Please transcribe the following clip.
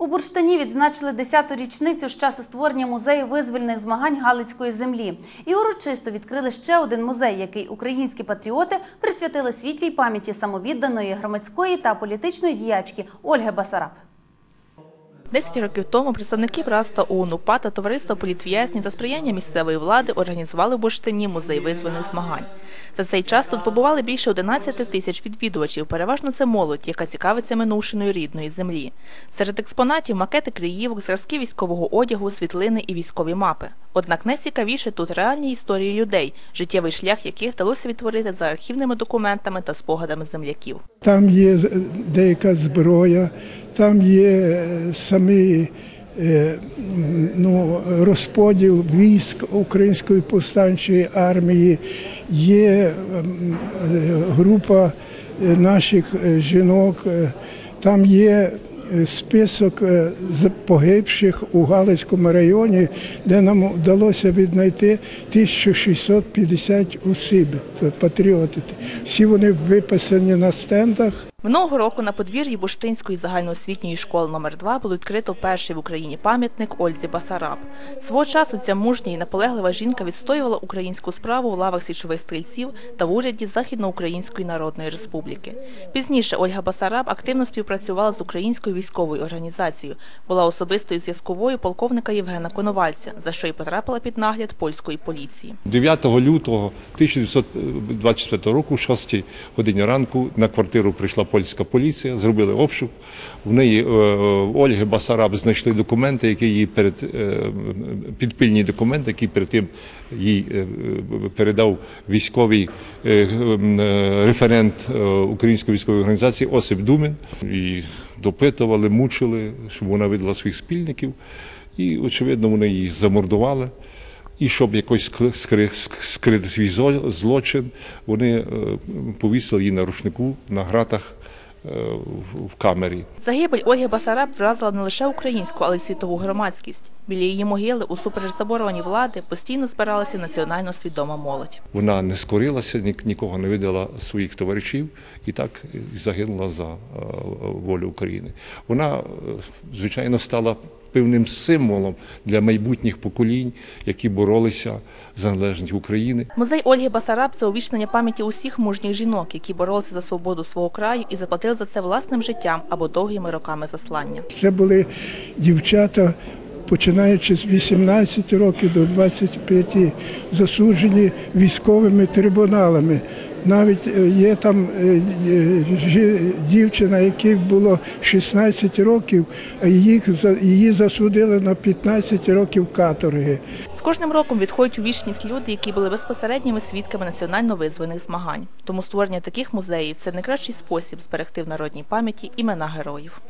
У Бурштині відзначили 10-ту річницю з часу створення музею визвольних змагань Галицької землі. І урочисто відкрили ще один музей, який українські патріоти присвятили світлій пам'яті самовідданої громадської та політичної діячки Ольги Басараб. Десять років тому представники братства ООН УПА та товариства політв'язнів та сприяння місцевої влади організували в Бурштині музей визвольних змагань. За цей час тут побували більше 11 тисяч відвідувачів. Переважно це молодь, яка цікавиться минувшиною рідної землі. Серед експонатів макети криївок, зразки військового одягу, світлини і військові мапи. Однак найцікавіше тут реальні історії людей, життєвий шлях яких вдалося відтворити за архівними документами та спогадами земляків. Там є деяка зброя, там є е, самі е, ну, розподіл військ Української повстанчої армії, є е, група наших жінок, там є список погибших у Галицькому районі, де нам вдалося віднайти 1650 осіб, патріоти. Всі вони виписані на стендах. Минулого року на подвір'ї Буштинської загальноосвітньої школи номер 2 було відкрито перший в Україні пам'ятник Ользі Басараб. Свого часу ця мужня і наполеглива жінка відстоювала українську справу у лавах січових стрільців та в уряді Західноукраїнської Народної Республіки. Пізніше Ольга Басараб активно співпрацювала з українською військовою організацією, була особистою зв'язковою полковника Євгена Коновальця, за що й потрапила під нагляд польської поліції. 9 лютого 1924 року, в 6 годині ранку, на квартиру прийшла польська поліція, зробили обшук. В неї е, в Ольги Басараб знайшли документи, які їй перед е, підпільні документи, які перед тим їй е, передав військовий е, е, референт е, Української військової організації Осип Думін. І допитували, мучили, щоб вона видала своїх спільників. І, очевидно, вони її замордували. І щоб якось скрити свій злочин, вони е, повісили її на рушнику на гратах е, в камері. Загибель Ольги Басараб вразила не лише українську, але й світову громадськість. Біля її могили, усупереч забороні влади, постійно збиралася національно свідома молодь. Вона не скорилася, нікого не видала своїх товаришів і так загинула за е, волю України. Вона, е, звичайно, стала певним символом для майбутніх поколінь, які боролися за незалежність України. Музей Ольги Басараб це увічнення пам'яті усіх мужніх жінок, які боролися за свободу свого краю і заплатили за це власним життям або довгими роками заслання. Це були дівчата, починаючи з 18 років до 25, засуджені військовими трибуналами. Навіть е, є там е, е, дівчина, якій було 16 років, їх її засудили на 15 років каторги. З кожним роком відходять у вічність люди, які були безпосередніми свідками національно визваних змагань. Тому створення таких музеїв це найкращий спосіб зберегти в народній пам'яті імена героїв.